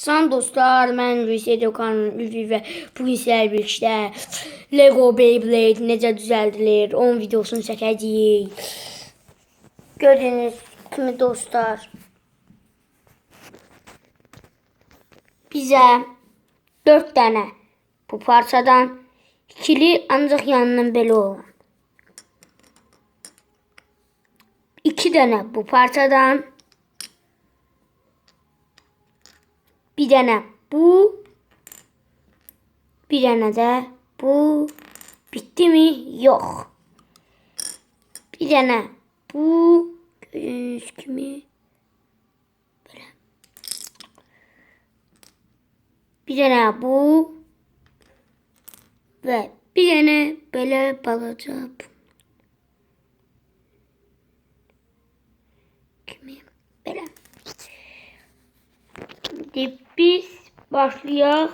Salam dostlar, mən Rüsiya Dokanın Ülvi və bugün sizlərlə birlikdə Lego Beyblade necə düzəldilir, onun videosunu çəkəcəyik. Gördüyünüz kimi dostlar, bizə 4 dənə bu parçadan ikili ancaq yanından belə olan. 2 dənə bu parçadan Bir tane bu. Bir tane de bu. Bitti mi? Yok. Bir tane bu. Gördüğünüz gibi. Böyle. Bir tane bu. Ve bir tane böyle balaca bu. Kimi? Böyle. Şimdi biz başlayaq.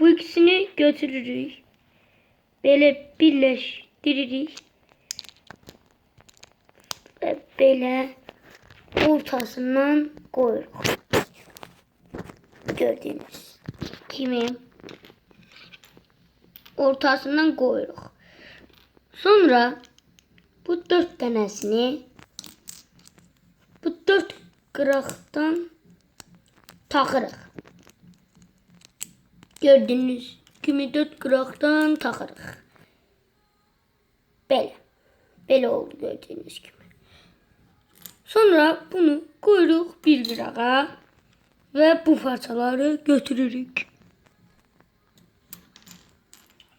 Bu ikisini götürürük. Belə birləşdiririk. Və belə ortasından qoyuruq. Gördüyünüz kimi ortasından qoyuruq. Sonra bu dörd dənəsini bu dörd qıraqdan taxırıq. Gördüyünüz kimi dörd qıraqdan taxırıq. Belə. Belə oldu gördüyünüz kimi. Sonra bunu qoyuruq bir qırağa və bu parçaları götürürük.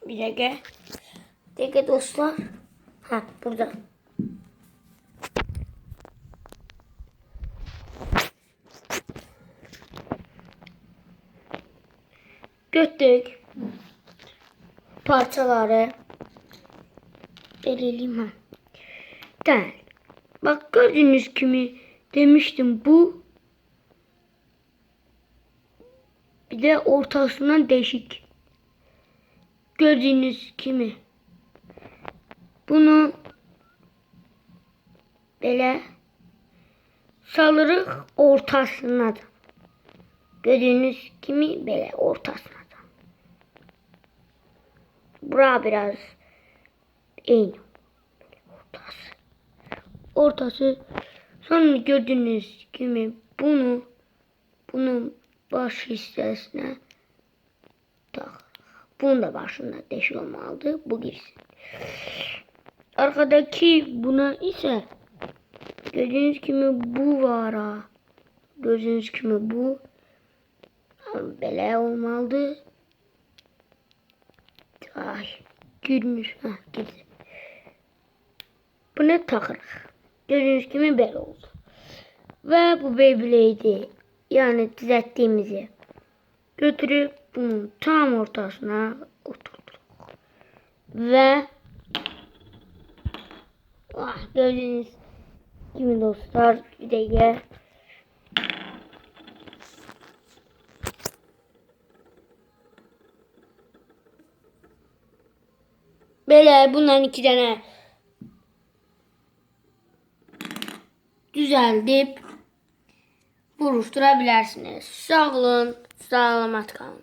Bir dəqiqə. Dəqiqə dostlar. Ha, burada. Göttük. Parçaları. Belirleyeyim ha. Değil. Bak gördüğünüz kimi demiştim bu. Bir de ortasından değişik. Gördüğünüz kimi. Bunu böyle salırıq ortasına da. Gördüğünüz kimi böyle ortasına. Bura biraz eyni. Ortası. Ortası. Sonra gördüğünüz kimi bunu bunun baş hissesine tak. Bunun da başında deşik olmalıdır. Bu girsin. Arkadaki buna ise gördüğünüz kimi bu var ha. Gördüğünüz kimi bu belə olmalıdır. Ay, gülmüş. Ha, gitti. Bunu taxırıq. Gördüğünüz kimi belə oldu. Və bu Beyblade'i yani düzəltdiyimizi götürüb bunun tam ortasına oturduruq. Və ah, gördüğünüz kimi dostlar bir dəqiqə Böyle bundan iki tane düzeldip vuruşturabilirsiniz. Sağ olun, sağlamat kalın.